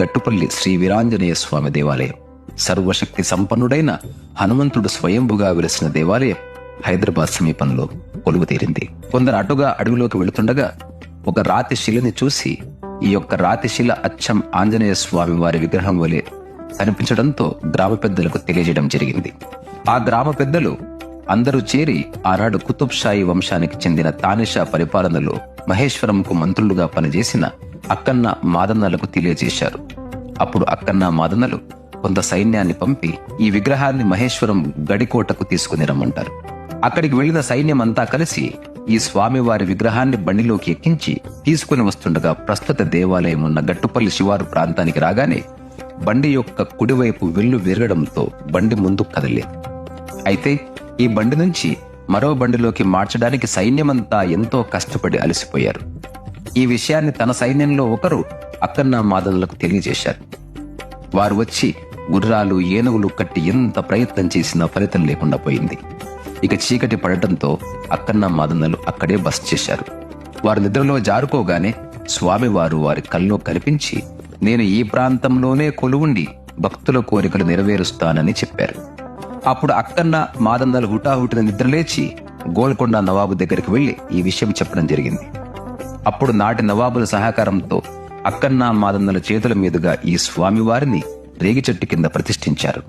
గట్టుపల్లి శ్రీ వీరాంజనేయ స్వామి దేవాలయం. సర్వశక్తి సంపన్నుడైన హనుమంతుడు స్వయంభుగా వెలిసిన దేవాలయం హైదరాబాద్ సమీపంలో కొలువుతీరింది కొందరు అటుగా అడవిలోకి వెళుతుండగా ఒక రాతి శిలని చూసి ఈ యొక్క రాతి శిల అచ్చం ఆంజనేయ స్వామి వారి విగ్రహం వలె కనిపించడంతో గ్రామ పెద్దలకు తెలియజేయడం జరిగింది. ఆ గ్రామ పెద్దలు అందరూ చేరి ఆనాడు కుతుబ్ షాయి వంశానికి చెందిన తానిషా పరిపాలనలో మహేశ్వరంకు మంత్రులుగా పనిచేసిన అక్కన్న మాదన్నలకు తెలియజేశారు. అప్పుడు అక్కన్న మాదన్నలు కొంత సైన్యాన్ని పంపి ఈ విగ్రహాన్ని మహేశ్వరం గడికోటకు తీసుకుని రమ్మంటారు. అక్కడికి వెళ్ళిన సైన్యం అంతా కలిసి ఈ స్వామివారి విగ్రహాన్ని బండిలోకి ఎక్కించి తీసుకుని వస్తుండగా ప్రస్తుత దేవాలయం ఉన్న గట్టుపల్లి శివారు ప్రాంతానికి రాగానే బండి యొక్క కుడివైపు వెల్లు విరగడంతో బండి ముందుకు కదలేదు. అయితే ఈ బండి నుంచి మరో బండిలోకి మార్చడానికి సైన్యమంతా ఎంతో కష్టపడి అలసిపోయారు. ఈ విషయాన్ని తన సైన్యంలో ఒకరు అక్కన్న మాదలకు తెలియజేశారు. వారు వచ్చి గుర్రాలు ఏనుగులు కట్టి ఎంత ప్రయత్నం చేసినా ఫలితం లేకుండా పోయింది. ఇక చీకటి పడటంతో అక్కన్న మాదన్నలు అక్కడే బస్ చేశారు. వారు నిద్రలో జారుకోగానే స్వామివారు వారి కల్లో కనిపించి నేను ఈ ప్రాంతంలోనే కొలువుండి భక్తుల కోరికలు నెరవేరుస్తానని చెప్పారు. అప్పుడు అక్కన్న మాదన్నలు హుటాహుటిన నిద్రలేచి గోల్కొండ నవాబు దగ్గరికి వెళ్ళి ఈ విషయం చెప్పడం జరిగింది. అప్పుడు నాటి నవాబుల సహకారంతో అక్కన్నా మాదన్నల చేతుల మీదుగా ఈ స్వామివారిని రేగి చెట్టు కింద ప్రతిష్ఠించారు.